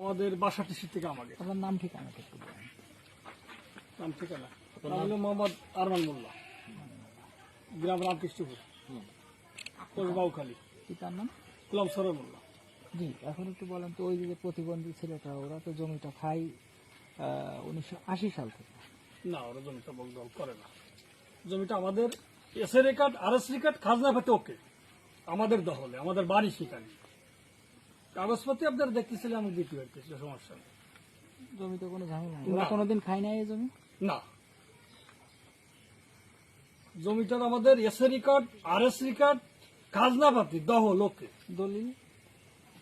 আমাদের বাসাটি সিট থেকে আমাকে আপনার নাম ঠিকানা একটু বলুন। নাম ঠিকানা? নাম হলো মোহাম্মদ আরমান মোল্লা। গ্রাম রামকৃষ্ণপুর। কোচবাউখালী পিতার নাম? কুলাম সরর মোল্লা। জি এখন একটু বলেন তো ওই যে প্রতিবন্ধী ছেলেটা ওরা তো জমিটা খাই উনিশশো আশি সাল থেকে। না ওরা জমিটা বকদল করে না। জমিটা আমাদের SA record R S record খাজনা পেতে ওকে। আমাদের দহলে আমাদের বাড়ি সেখানে। কাগজপত্র আপনারা দেখতেছিলেন আমি দিতে পারতেছি সমস্যা নেই। জমিতে কোনো ঝামেলা নেই। ওরা কোনোদিন খাই নাই এই জমি? না। জমিটার আমাদের SA record R S record খাজনা পাতি দহল ওকে দলিল?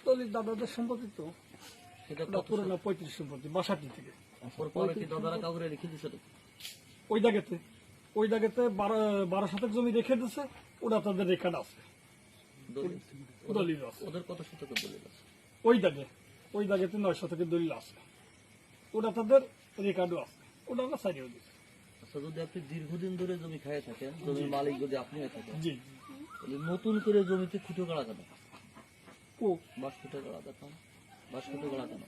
দলিত দাদাদের সম্পত্তি তো। সেটা পুরোনো পঁয়ত্রিশ সম্পত্তি বাসাটি থেকে। ওর পরে কি দাদারা কাউকে রেখে দিছে তো? ওই দাগেতে ওই দাগেতে বারো বারো শতক জমি রেখে দিছে ওটা তাদের রেকর্ড আছে। দলিল। আছে। ওদের কত শতকে দলিল আছে? ওই দাগে ওই দাগেতে নয় শতকের দলিল আছে। ওটা তাদের রেকর্ডও আছে। ওটা আমরা দিচ্ছি আচ্ছা যদি আপনি দীর্ঘদিন ধরে জমি থাকেন জমির মালিক যদি আপনি হয়ে থাকেন জি। নতুন করে জমিতে খুঁটো গাড়া কেন? ও বাস খুঁটো গাড়া দেখুন বাস খুঁটো গাড়া কেন?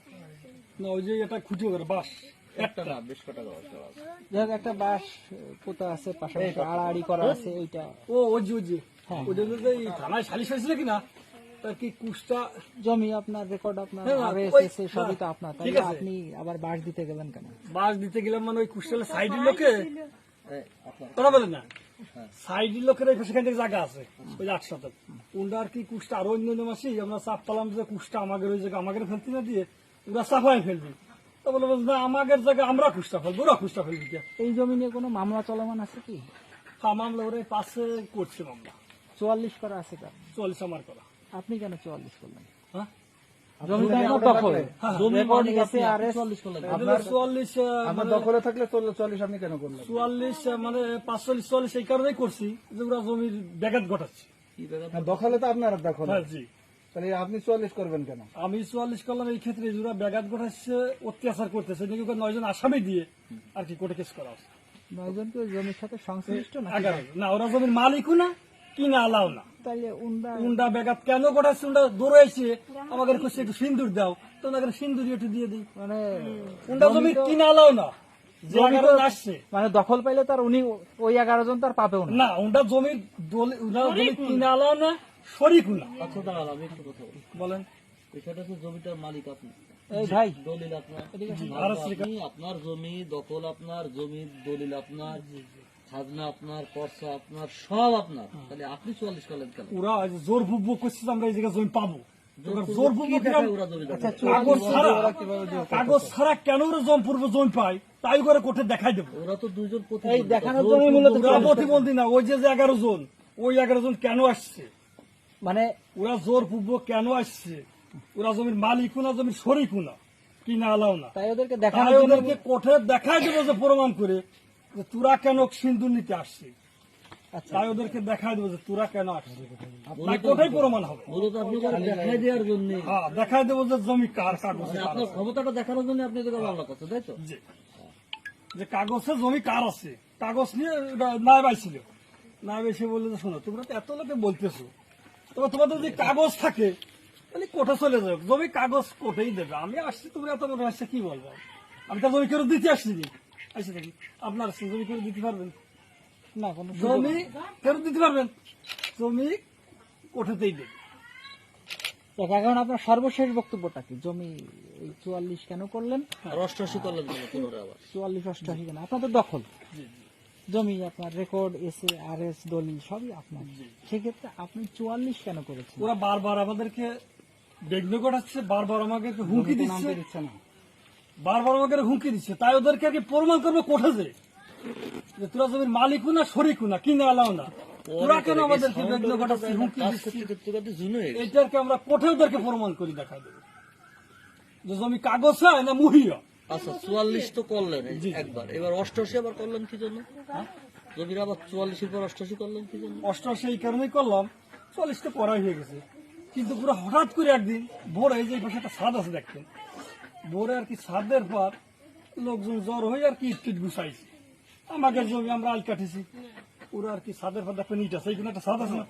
না ওই যে এটা খুঁটিও করে বাস একটা না বেশ কটা আছে? একটা বাঁশ আহ, পোতা আছে পাশাপাশি আড়াআড়ি করা আছে ওইটা ও ওই যে। ওই হ্যাঁ। যে এই থানায় সালিশ হয়েছিল কিনা? তার কি কুষ্টা জমি আপনার রেকর্ড আপনার না, আরএস ওই- সবই তো আপনার তাই আপনি আবার বাঁশ দিতে গেলেন কেন? বাস দিতে গেলাম মানে ওই কুষ্টালের সাইডের লোকে? এই, আপনার না। সাইডের লোকের সেখান থেকে জায়গা আছে ওই আট শতক। ওরা আর কি কুষ্টা আরও অন্য অন্য মাসি? আমরা চাপ পালাম যে কুষ্টা আমাদের ওই জায়গা আমাদের ফেলতে না দিয়ে ওরা সাফাই ফেলবি। তো বলে বলছে, না আমাদের জায়গায় আমরা কুষ্টা ফেলব ওরা কুষ্টা ফেলবি এই জমি নিয়ে কোনো মামলা চলমান আছে কি? হ্যাঁ মামলা ওরা পাশে করছে মামলা। চুয়াল্লিশ করা আছে তার। চল্লিশ আমার করা। আপনি কেন চুয়াল্লিশ করলেন? হ্যাঁ? দখলে। এসে আপনি, চুয়াল্লিশ দখলে থাকলে চল্লিশ আপনি কেন করলেন? চুয়াল্লিশ মানে পাঁচচল্লিশ চল্লিশ এই কারণেই করছি যে ওরা জমির ব্যাঘাত ঘটাচ্ছে। কি ব্যাপার হ্যাঁ, দখলে তো আপনার দখলে হ্যাঁ জি। তাহলে আপনি চুয়াল্লিশ করবেন কেন? আমি চুয়াল্লিশ করলাম এই ক্ষেত্রে ওরা ব্যাঘাত ঘটাচ্ছে অত্যাচার করতেছে। নাকি ওকে নয়জন আসামি দিয়ে আর কি কোর্টে কেস করা হচ্ছে। নয়জন ওই জমির সাথে সংশ্লিষ্ট না ওরা জমির মালিকও না কিনা আলাও না। উন্ডা। ব্যাঘাত কেন ঘটাচ্ছে? উন্ডা দৌড়াইছে। আমাদের কাছে একটু সিন্দুর দাও। তো ওনাকে সিন্দুর একটু দিয়ে দিই। মানে উন্ডা জমি কিনা আলাও না। জমি মানে দখল পাইলে তার উনি ওই এগারো জন তার পাবেও না। না উন্ডা জমির জমি কিনা আলাও না শরিক না আচ্ছা দাঁড়ান আমি একটু কথা বলেন। এখানে তো জমিটার মালিক আপনি। এই ভাই। দলিল আপনার। আপনার জমি দখল আপনার জমির দলিল আপনার। খাজনা আপনার পর্সা আপনার সব আপনার। তাহলে আপনি চুয়াল্লিশ করলেন কেন? ওরা জোর করছে আমরা এই জায়গায় জমি পাবো। জোর জোর কি বুক দেখায় ওরা জমি দখল? কাগজ ছাড়া কেন ওরা জম পূর্ব জমি পায়? তাই করে কোর্টে দেখাই দেবো। ওরা তো দুইজন প্রতিবন্ধী। দেখানোর জোর মূলত প্রতিবন্ধী না ওই যে এগারো জন ওই এগারো জন কেন আসছে? মানে ওরা জোর পূর্ব কেন আসছে? ওরা জমির মালিকও না জমির শরিকও না কিনা আলাও না। তাই ওদেরকে জন্য ওদেরকে কোর্টে দেখাই দেবো যে প্রমাণ করে যে তোরা কেন সিন্দুর নিতে আসছিস তাই ওদেরকে দেখাই দেবো যে তোরা কেন আসছিস কোর্টেই প্রমাণ হবে? মূলত দেখাই দেওয়ার জন্য। হ্যাঁ দেখাই দেবো যে জমি কার কাগজ মানে আপনার ক্ষমতাটা দেখানোর জন্য আপনি মামলা করছেন তাই তো? যে কাগজে জমি কার আছে? কাগজ নিয়ে নাই পাইছিল নাই এসে বললে যে শোনো তোমরা তো এত লোকে বলতেছো। তবে তোমাদের যদি কাগজ থাকে তাহলে কোর্টে চলে যাও। জমি কাগজ কোর্টেই দেবে। আমি আসছি তোমরা এত বড় আসছে কি বলব? আমি তো জমি কেউ দিতে আসছি আসছি দেখি। আপনার জমি কেউ দিতে পারবেন? না কোনো জমি কেউ দিতে পারবেন? জমি কোর্টেতেই দেবে। এখন আপনার সর্বশেষ বক্তব্যটা কি? জমি চুয়াল্লিশ কেন করলেন? আর অষ্টআশি করলেন আবার। চুয়াল্লিশ অষ্টআশি কেন? আপনার তো দখল। জমি আপনার রেকর্ড এসে আর এস দলিল সবই আপনার। সেক্ষেত্রে আপনি চুয়াল্লিশ কেন করেছেন? ওরা বারবার আমাদেরকে বিঘ্ন ঘটাচ্ছে বারবার আমাকে হুমকি দিচ্ছে না। বারবার আমাকে হুমকি দিচ্ছে। তাই ওদেরকে আর কি প্রমাণ করবে কোঠে যে তোরা জমির মালিকও না শরিকও না কিনে আলাও না। তোরা কেন হুমকি হয়ে। এইটাকে আমরা কোঠে ওদেরকে প্রমাণ করি দেবো। যে জমি কাগজ হয় না মুহিয়া আচ্ছা চুয়াল্লিশ তো করলেন একবার। এবার অষ্টআশি আবার করলেন কি জন্য? জমির আবার চুয়াল্লিশের পর অষ্টআশি করলেন কি জন্য? অষ্টআশি এই কারণেই করলাম। চল্লিশটা করাই হয়ে গেছে। কিন্তু পুরো হঠাৎ করে একদিন ভোরে এই যে এই পাশে একটা ছাদ আছে দেখতেন ভোরে আর কি সাদের পর লোকজন জ্বর হয়ে আর কি ইট গুছাইছে। আমাকে জমি আমরা আল কাটেছি ওরা আর কি সাদের পর একটা নিট আছে এখানে একটা সাদ আছে না?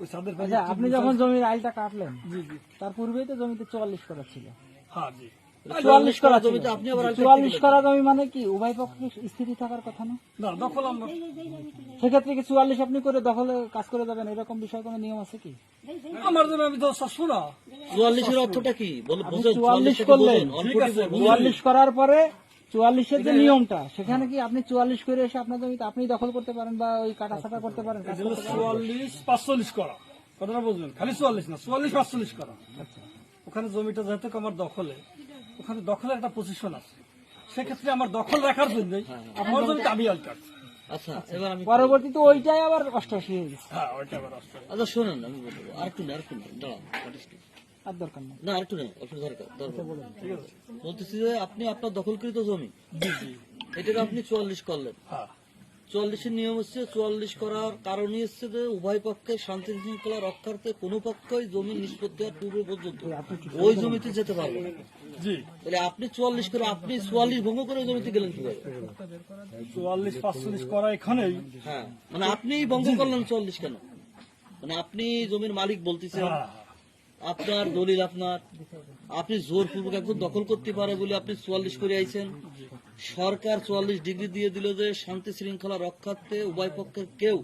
ওই সাদের আচ্ছা আপনি যখন জমির আইলটা কাটলেন জি জি। তার পূর্বেই তো জমিতে চুয়াল্লিশ করা ছিল। হ্যাঁ জি। চুয়াল্লিশ করা ছিল। আপনি চুয়াল্লিশ করা জমি মানে কি? উভয় পক্ষে স্থিতি থাকার কথা না? না দখল আমরা। সেক্ষেত্রে কি চুয়াল্লিশ আপনি করে দখলে কাজ করে যাবেন? এরকম বিষয় কোনো নিয়ম আছে কি? আমার জন্য আমি তো চুয়াল্লিশের অর্থটা কি? বল- আপনি বুঝুন, চুয়াল্লিশ করলেন। বুঝুন, ঠিক আছে, 140 বুঝুন। চুয়াল্লিশ করার পরে চুয়াল্লিশের যে নিয়মটা সেখানে কি আপনি চুয়াল্লিশ করে এসে আপনার জমিতে আপনি দখল করতে পারেন বা ওই কাটা ছাটা করতে পারেন? কাজ করতে পারেন? চুয়াল্লিশ পাঁচচল্লিশ করা। কথাটা বুঝলেন? খালি চুয়াল্লিশ না চুয়াল্লিশ পাঁচচল্লিশ করা। আচ্ছা। ওখানে জমিটা যেহেতু আমার দখলে ওখানে দখলের একটা পজিশন আছে। সেক্ষেত্রে আমার দখল রাখার জন্য আমার জমিতে আমি অলকার আচ্ছা এবার আমি পরবর্তীতে ওইটাই আবার অষ্টআশি হয়ে গেছে। হ্যাঁ আচ্ছা শোনেন আমি বলব দাঁড়ান আর দরকার নেই। না আরেকটু নেই দরকার দরকার। বলতেছি যে আপনি আপনার দখলকৃত জমি এটাকে আপনি চুয়াল্লিশ করলেন। হ্যাঁ। চুয়াল্লিশের নিয়ম হচ্ছে চুয়াল্লিশ করার কারণই হচ্ছে যে উভয় পক্ষে শান্তি শৃঙ্খলা রক্ষার্থে কোনো পক্ষই জমি নিষ্পত্তি হওয়ার পূর্ব পর্যন্ত ওই জমিতে যেতে পারবে না। জি। তাহলে আপনি চুয়াল্লিশ করে আপনি চুয়াল্লিশ ভঙ্গ করে জমিতে গেলেন কীভাবে? চুয়াল্লিশ পাঁচচল্লিশ করা এখানেই। হ্যাঁ মানে আপনি ভঙ্গ করলেন চুয়াল্লিশ কেন? মানে আপনি জমির মালিক বলতেছেন হ্যাঁ। আপনার দলিল আপনার আপনি জোরপূর্বক একজন দখল করতে পারে বলে আপনি চুয়াল্লিশ করে আইছেন। সরকার চুয়াল্লিশ ডিগ্রি দিয়ে দিল যে শান্তি শৃঙ্খলা রক্ষার্থে উভয় পক্ষের কেউ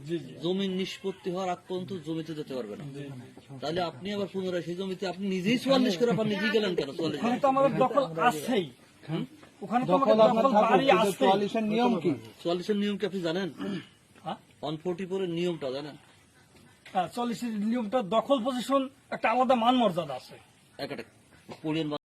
জমির নিষ্পত্তি হওয়ার আগ পর্যন্ত জমিতে যেতে পারবে না। তাহলে আপনি আবার পুনরায় সেই জমিতে আপনি নিজেই চুয়াল্লিশ করে আপনি নিজেই গেলেন কেন চুয়াল্লিশ আমাদের দখল আছেই। ওখানে তো আমাদের নিয়ম কি? চুয়াল্লিশের নিয়ম কি আপনি জানেন? হ্যাঁ? ওয়ান ফোর্টি ফোরের নিয়মটা জানেন? হ্যাঁ চল্লিশের নিয়মটা দখল পজিশন একটা আলাদা মান মর্যাদা আছে। একটা